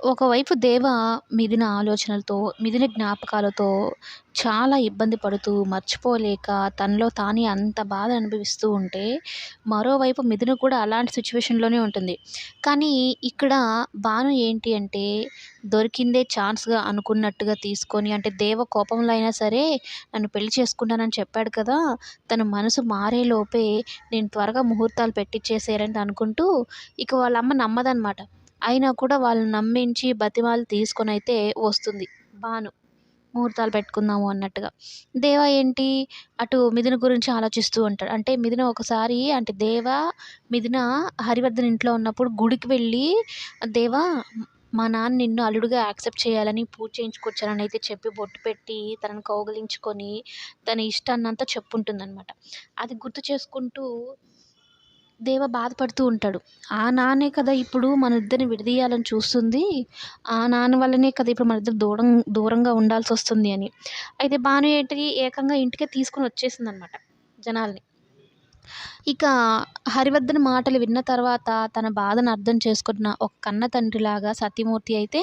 ఒకవైపు దేవ మిథున ఆలోచనలతో మిథున జ్ఞాపకాలతో చాలా ఇబ్బంది పడుతూ మర్చిపోలేక తనలో తానే అంత బాధ అనుభవిస్తూ ఉంటే మరోవైపు మిథున కూడా అలాంటి సిచ్యువేషన్లోనే ఉంటుంది. కానీ ఇక్కడ భాను ఏంటి అంటే దొరికిందే ఛాన్స్గా అనుకున్నట్టుగా తీసుకొని అంటే దేవ కోపంలో అయినా సరే నన్ను పెళ్ళి చేసుకుంటానని చెప్పాడు కదా తన మనసు మారేలోపే నేను త్వరగా ముహూర్తాలు పెట్టించేసేయాలని అనుకుంటూ ఇక వాళ్ళ అమ్మ నమ్మదనమాట అయినా కూడా వాళ్ళని నమ్మించి బతిమాలు తీసుకొని అయితే వస్తుంది. భాను ముహూర్తాలు పెట్టుకుందాము అన్నట్టుగా. దేవ ఏంటి? అటు మిథున గురించి ఆలోచిస్తూ ఉంటాడు. అంటే మిథున ఒకసారి అంటే దేవ మిథున హరివర్ధన్ ఇంట్లో ఉన్నప్పుడు గుడికి వెళ్ళి దేవా మా నాన్న నిన్ను అల్లుడుగా యాక్సెప్ట్ చేయాలని పూజ చేయించుకొచ్చానని అయితే చెప్పి బొట్టు పెట్టి తనని కౌగలించుకొని తన ఇష్టాన్నంతా చెప్పుంటుందన్నమాట. అది గుర్తు చేసుకుంటూ దేవ బాధపడుతూ ఉంటాడు. ఆ నాన్నే కదా ఇప్పుడు మన ఇద్దరిని విడదీయాలని చూస్తుంది. ఆ నాన్న వల్లనే కదా ఇప్పుడు మన ఇద్దరు దూరం దూరంగా ఉండాల్సి వస్తుంది అని. అయితే భాను ఏంటి ఏకంగా ఇంటికే తీసుకొని వచ్చేసింది అనమాట జనాల్ని. ఇక హరివర్ధన్ మాటలు విన్న తర్వాత తన బాధను అర్థం చేసుకున్న ఒక కన్న తండ్రిలాగా సత్యమూర్తి అయితే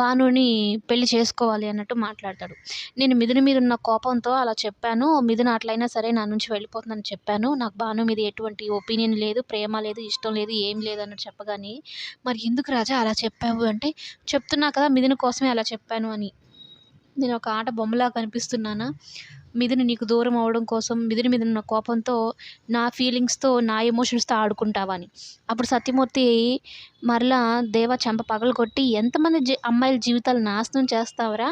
భానుని పెళ్ళి చేసుకోవాలి అన్నట్టు మాట్లాడతాడు. నేను మిథున మీద ఉన్న కోపంతో అలా చెప్పాను. మిథున అట్లయినా సరే నా నుంచి వెళ్ళిపోతుందని చెప్పాను. నాకు భాను మీద ఎటువంటి ఒపీనియన్ లేదు ప్రేమ లేదు ఇష్టం లేదు ఏం లేదు అన్నట్టు చెప్పగానే మరి ఎందుకు రాజా అలా చెప్పావు? అంటే చెప్తున్నా కదా మిథున కోసమే అలా చెప్పాను అని. నేను ఒక ఆట బొమ్మలా కనిపిస్తున్నానా? మిథున నీకు దూరం అవ్వడం కోసం మిథున మీద ఉన్న కోపంతో నా ఫీలింగ్స్తో నా ఎమోషన్స్తో ఆడుకుంటావా అని అప్పుడు సత్యమూర్తి మరలా దేవ చెంప పగలు కొట్టి ఎంతమంది జీ అమ్మాయిల జీవితాలు నాశనం చేస్తావరా?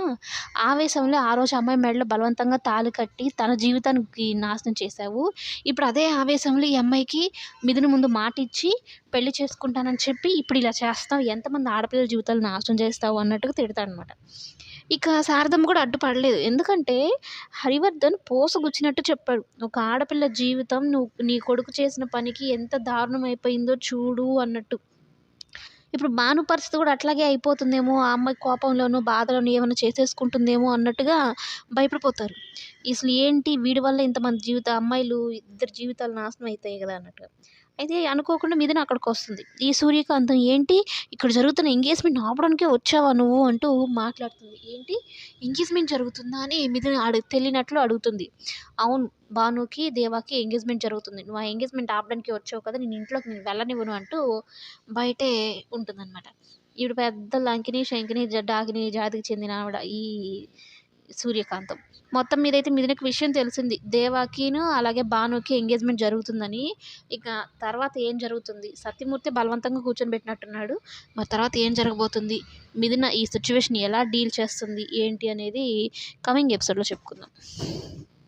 ఆవేశంలో ఆ రోజు అమ్మాయి మెడలో బలవంతంగా తాళి కట్టి తన జీవితానికి నాశనం చేశావు. ఇప్పుడు అదే ఆవేశంలో ఈ అమ్మాయికి మిథున ముందు మాట ఇచ్చి పెళ్ళి చేసుకుంటానని చెప్పి ఇప్పుడు ఇలా చేస్తావు ఎంతమంది ఆడపిల్లల జీవితాలు నాశనం చేస్తావు అన్నట్టుగా తిడతాడనమాట. ఇక శారదమ్మ కూడా అడ్డుపడలేదు ఎందుకంటే హరివర్ధన్ పోసగుచ్చినట్టు చెప్పాడు. ఒక ఆడపిల్ల జీవితం నువ్వు నీ కొడుకు చేసిన పనికి ఎంత దారుణం అయిపోయిందో చూడు అన్నట్టు. ఇప్పుడు భాను పరిస్థితి కూడా అట్లాగే అయిపోతుందేమో ఆ అమ్మాయి కోపంలోనూ బాధలోనూ ఏమైనా చేసేసుకుంటుందేమో అన్నట్టుగా భయపడిపోతారు. అసలు ఏంటి? వీడి వల్ల ఇంతమంది జీవిత అమ్మాయిలు ఇద్దరు జీవితాలు నాశనం అవుతాయి కదా అన్నట్టుగా. అయితే అనుకోకుండా మీదనే అక్కడికి వస్తుంది ఈ సూర్యకాంతం ఏంటి? ఇక్కడ జరుగుతున్న ఎంగేజ్మెంట్ ఆపడానికే వచ్చావా నువ్వు? అంటూ మాట్లాడుతుంది. ఏంటి? ఎంగేజ్మెంట్ జరుగుతుందా అని మిథున అడుగు తెలియనట్లు అడుగుతుంది. అవును భానుకి దేవాకి ఎంగేజ్మెంట్ జరుగుతుంది. నువ్వు ఆ ఎంగేజ్మెంట్ ఆపడానికి వచ్చావు కదా నేను ఇంట్లోకి నేను వెళ్ళనివ్వను అంటూ బయటే ఉంటుందన్నమాట. ఇప్పుడు పెద్ద లంకిని శంకిని డాకిని జాతికి చెందిన ఆవిడ. ఈ సూర్యకాంతం. మొత్తం మీద అయితే మిథునకి విషయం తెలిసింది. దేవాకిను అలాగే భానుకి ఎంగేజ్మెంట్ జరుగుతుందని. ఇక తర్వాత ఏం జరుగుతుంది? సత్యమూర్తి బలవంతంగా కూర్చొని పెట్టినట్టున్నాడు మరి తర్వాత ఏం జరగబోతుంది? మిథున ఈ సిచ్యువేషన్ ఎలా డీల్ చేస్తుంది? ఏంటి అనేది కమింగ్ ఎపిసోడ్లో చెప్పుకుందాం.